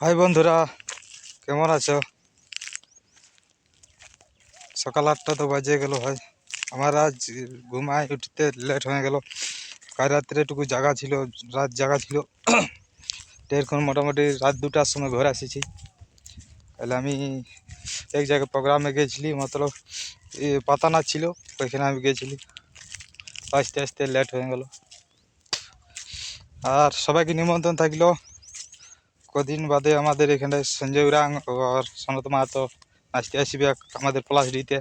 High বন্ধুরা, কেমন আছো? সকাল আটটা তো বাজে গেল ভাই। আমার আজ ঘুমায় উঠতে লেট হয়ে গেল। কাল রাত্রে একটুকু জায়গা ছিল, রাত জায়গা ছিল। এখন মোটামুটি রাত দুটার সময় ঘরে এসেছি। তাহলে আমি এক জায়গায় প্রোগ্রামে গেছিলি, মতলব এ পাতানা ছিল, ওইখানে আমি গেছিলি। আস্তে আস্তে লেট হয়ে গেল। আর সবাইকে নিমন্ত্রণ থাকল। কদিন বাদে আমাদের এখানে সঞ্জয় উরাং আর সনত মাহাতো নাচতে আসবে আমাদের পলাশ ডিতে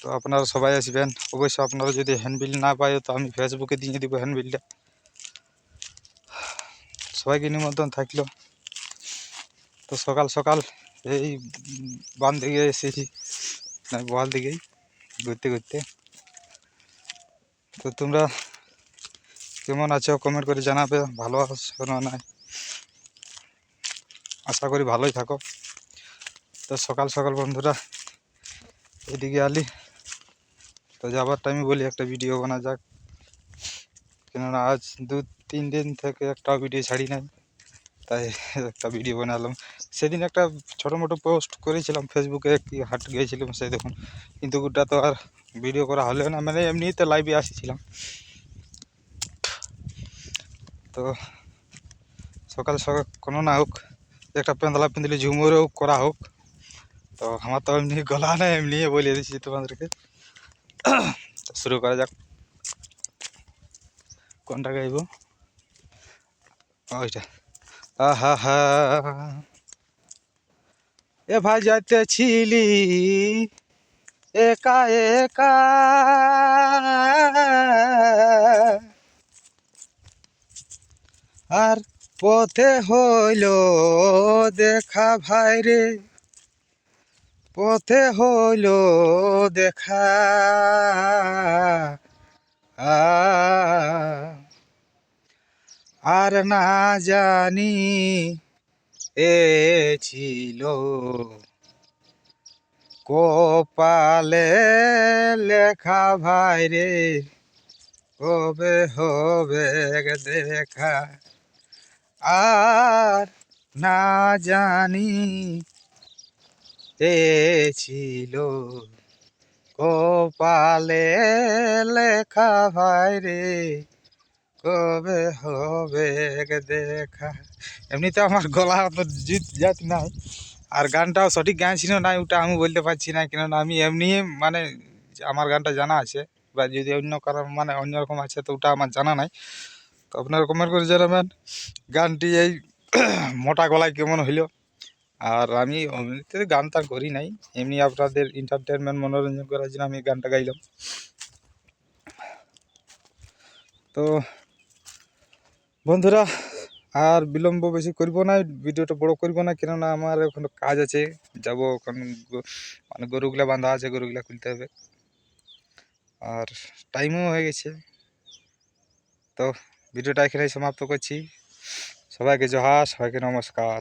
তো আপনারা সবাই আসবেন। অবশ্য আপনারা যদি হ্যান্ডবিল না পায়, তো আমি ফেসবুকে দিয়ে দিব হ্যান্ডবিলটা সবাইকে নিমন্ত্রণ থাকল। তো সকাল সকাল এই বান দিকে এসেছি। বল দিকেই, ঘুরতে ঘুরতে। তো তোমরা কেমন আছো? কমেন্ট করে জানাবে। ভালো আছো না আশা করি ভালোই থাকো। তো সকাল সকাল বন্ধুরা, এদিকে আলি। তো যাবার টাইমে বলি একটা ভিডিও বানা যাক। কেননা আজ দু তিন দিন থেকে একটা ভিডিও ছাড়ি নাই, তাই একটা ভিডিও বানালাম। সেদিন একটা ছোটো মোটো পোস্ট করেছিলাম ফেসবুকে কি হাট গিয়েছিলাম সেই দেখুন। কিন্তু ওটা তো আর ভিডিও করা হলো না মানে এমনিতে লাইভে আসছিলাম। তো সকাল সকাল কোনো না হোক একটা পেঁদলা পেঁদলি ঝুমুরও করা হোক। তো আমার তো এমনি গলা না এমনি বলে দিচ্ছি তোমাদেরকে। শুরু করা যাক। কোনটা গাইব? ওইটা। আহা হা এ ভাই যাইতেছিলি একা একা আর পথে হইল দেখা ভাই রে। পথে হইল দেখা। আর না জানি এ ছিল। কপালে লেখা ভাই রে, কবে হবে দেখা? আর না জানি ছিল কপালে লেখা ভাই রে। কবে হবে দেখা। এমনিতে আমার গলা তো জিত জাত নাই। আর গানটাও সঠিক গান ছিল না, ওটা আমি বলতে পারছি না, কেননা আমি এমনি মানে আমার গানটা জানা আছে, বা যদি অন্য কারণ মানে অন্য রকম আছে, তো ওটা আমার জানা নাই। তো আপনারা কমেন্ট করে জানাবেন। গানটি এই মোটা গলায় কেমন হইল? আর আমি এমনিতে গান টান করি নাই। এমনি আপনাদের এন্টারটেনমেন্ট মনোরঞ্জন করার জন্য আমি গানটা গাইলাম। তো বন্ধুরা, আর বিলম্ব বেশি করব না, ভিডিওটা বড় করব না, কেননা আমার এখন কাজ আছে। যাব এখন মানে গরুগুলা বাঁধা আছে, গরুগুলা খুলতে হবে। আর টাইমও হয়ে গেছে। তো ভিডিওটা এখানেই সমাপ্ত করছি। সবাইকে জহা সবাইকে নমস্কার।